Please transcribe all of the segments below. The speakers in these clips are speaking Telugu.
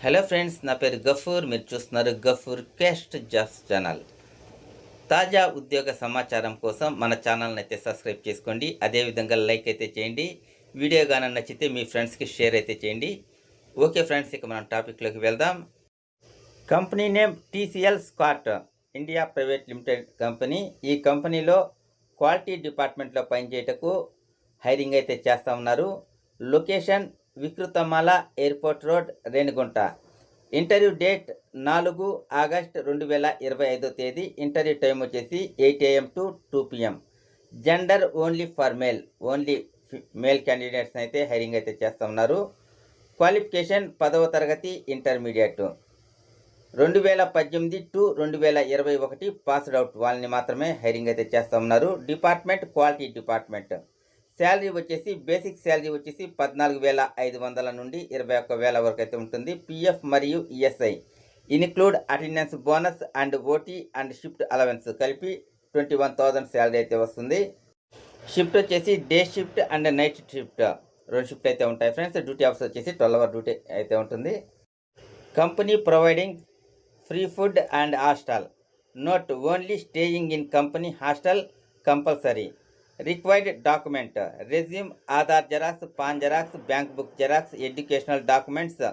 హలో ఫ్రెండ్స్ నా పేరు గఫూర్. మీరు చూస్తున్నారు గఫూర్ కేస్ట్ జాబ్స్ ఛానల్. తాజా ఉద్యోగ సమాచారం కోసం మన ఛానల్ని అయితే సబ్స్క్రైబ్ చేసుకోండి. అదేవిధంగా లైక్ అయితే చేయండి. వీడియో కానీ నచ్చితే మీ ఫ్రెండ్స్కి షేర్ అయితే చేయండి. ఓకే ఫ్రెండ్స్ ఇక మనం టాపిక్లోకి వెళ్దాం. Company name TCL Scott India private limited company. ఈ కంపెనీలో క్వాలిటీ డిపార్ట్మెంట్లో పనిచేయటకు హైరింగ్ అయితే చేస్తూ ఉన్నారు. Location Vikruthamala airport road Renigunta. Interview date నాలుగు ఆగస్ట్ రెండు వేల ఇరవై ఐదో తేదీ. ఇంటర్వ్యూ టైం వచ్చేసి eight AM to two PM. Gender only for male. Only male candidates అయితే హైరింగ్ అయితే చేస్తున్నారు. క్వాలిఫికేషన్ పదవ తరగతి ఇంటర్మీడియట్. రెండు వేల పద్దెనిమిది టు రెండు వేల ఇరవై ఒకటి పాస్డ్ అవుట్ వాళ్ళని మాత్రమే హైరింగ్ అయితే చేస్తూ ఉన్నారు డిపార్ట్మెంట్ క్వాలిటీ డిపార్ట్మెంట్. శాలరీ వచ్చేసి బేసిక్ శాలరీ వచ్చేసి పద్నాలుగు వేల ఐదు వందల నుండి ఇరవై ఒక్క వేల వరకు అయితే ఉంటుంది. పిఎఫ్ మరియు ESI include attendance bonus and OT and shift allowance కలిపి ట్వంటీ వన్ థౌజండ్ శాలరీ అయితే వస్తుంది. షిఫ్ట్ వచ్చేసి day shift and night shift. రెండు షిఫ్ట్ అయితే ఉంటాయి ఫ్రెండ్స్. డ్యూటీ అవర్స్ వచ్చేసి ట్వెల్వ్ అవర్ డ్యూటీ అయితే ఉంటుంది. Company providing free food and hostel. Note only staying in company hostel compulsory. Required document. Resume Aadhaar xerox PAN xerox bank book xerox educational documents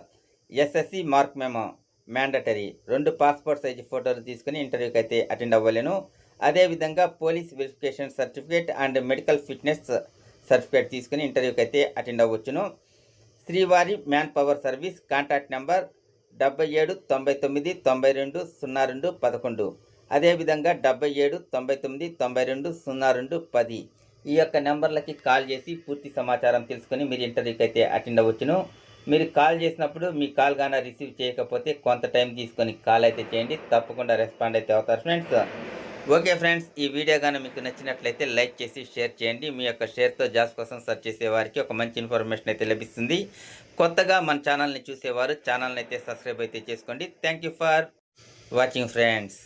SSC mark memo mandatory. రెండు పాస్పోర్ట్ సైజ్ ఫోటోలు తీసుకుని ఇంటర్వ్యూకి అయితే అటెండ్ అవ్వలేను. అదేవిధంగా police verification certificate and medical fitness certificate తీసుకుని ఇంటర్వ్యూకి అయితే attend అవ్వచ్చును. Srivari man power service contact number డెబ్బై ఏడు తొంభై తొమ్మిది తొంభై రెండు సున్నా రెండు పదకొండు. అదేవిధంగా డెబ్బై ఏడు తొంభై తొమ్మిది తొంభై రెండు సున్నా రెండు పది. ఈ యొక్క నెంబర్లకి కాల్ చేసి పూర్తి సమాచారం తెలుసుకొని మీరు ఇంటర్వ్యూకి అయితే అటెండ్ అవ్వచ్చును. మీరు కాల్ చేసినప్పుడు మీ కాల్ కానీ రిసీవ్ చేయకపోతే కొంత టైం తీసుకొని కాల్ అయితే చేయండి. తప్పకుండా రెస్పాండ్ అయితే అవుతారు ఫ్రెండ్స్. ఓకే ఫ్రెండ్స్ ఈ వీడియో కానీ మీకు నచ్చినట్లయితే లైక్ చేసి షేర్ చేయండి. మీ యొక్క షేర్తో జాబ్స్ కోసం సెర్చ్ చేసే వారికి ఒక మంచి ఇన్ఫర్మేషన్ అయితే లభిస్తుంది. కొత్తగా మన ఛానల్ని చూసేవారు ఛానల్ని అయితే సబ్స్క్రైబ్ అయితే చేసుకోండి. Thank you for watching friends.